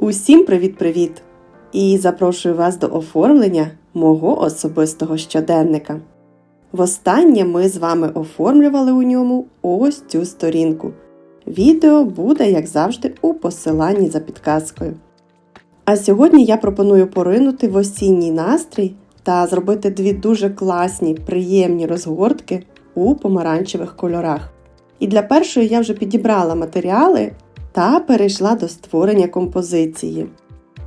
Усім привіт-привіт! І запрошую вас до оформлення мого особистого щоденника. Востаннє ми з вами оформлювали у ньому ось цю сторінку. Відео буде, як завжди, у посиланні за підказкою. А сьогодні я пропоную поринути в осінній настрій та зробити дві дуже класні, приємні розгортки у помаранчевих кольорах. І для першої я вже підібрала матеріали та перейшла до створення композиції.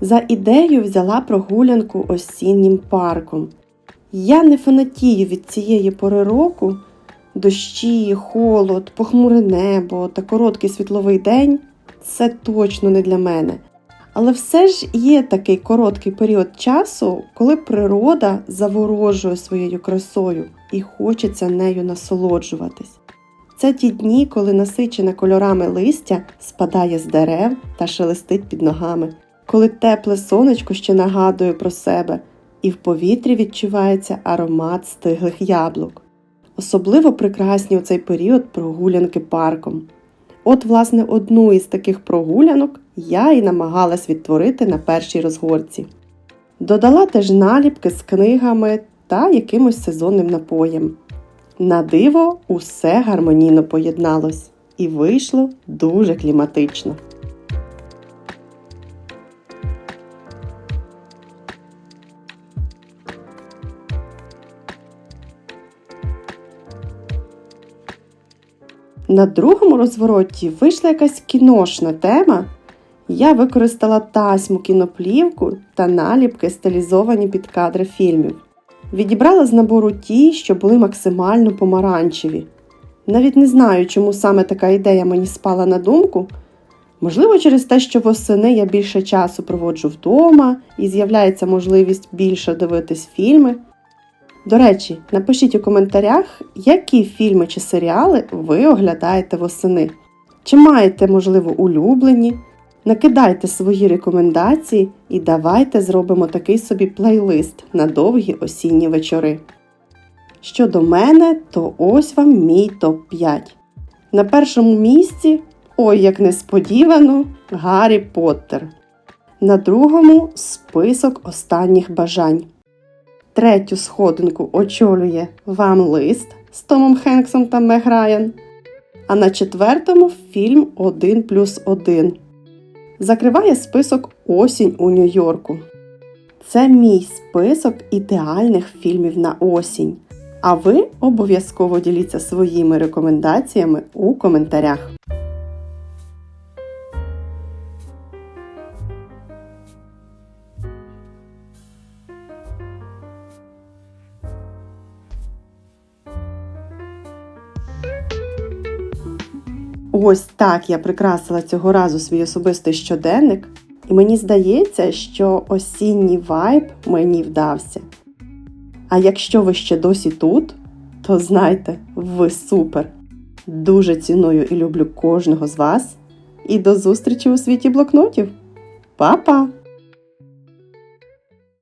За ідею взяла прогулянку осіннім парком. Я не фанатію від цієї пори року. Дощі, холод, похмуре небо та короткий світловий день це точно не для мене. Але все ж є такий короткий період часу, коли природа заворожує своєю красою і хочеться нею насолоджуватись. Це ті дні, коли насичене кольорами листя спадає з дерев та шелестить під ногами, коли тепле сонечко ще нагадує про себе, і в повітрі відчувається аромат стиглих яблук. Особливо прекрасні у цей період прогулянки парком. От, власне, одну із таких прогулянок я і намагалась відтворити на першій розгорці. Додала теж наліпки з книгами та якимось сезонним напоєм. На диво усе гармонійно поєдналось і вийшло дуже кліматично. На другому розвороті вийшла якась кіношна тема. Я використала тасьму кіноплівку та наліпки, стилізовані під кадри фільмів. Відібрала з набору ті, що були максимально помаранчеві. Навіть не знаю, чому саме така ідея мені спала на думку. Можливо, через те, що восени я більше часу проводжу вдома і з'являється можливість більше дивитись фільми. До речі, напишіть у коментарях, які фільми чи серіали ви оглядаєте восени. Чи маєте, можливо, улюблені? Накидайте свої рекомендації і давайте зробимо такий собі плейлист на довгі осінні вечори. Щодо мене, то ось вам мій топ-5. На першому місці, ой, як несподівано, Гаррі Поттер. На другому список останніх бажань. Третю сходинку очолює Вам лист з Томом Хенксом та Мег. А на четвертому фільм 1 плюс 1 закриває список Осінь у Нью-Йорку. Це мій список ідеальних фільмів на осінь. А ви обов'язково діліться своїми рекомендаціями у коментарях. Ось так я прикрасила цього разу свій особистий щоденник, і мені здається, що осінній вайб мені вдався. А якщо ви ще досі тут, то знайте, ви супер! Дуже ціную і люблю кожного з вас. І до зустрічі у світі блокнотів. Па-па!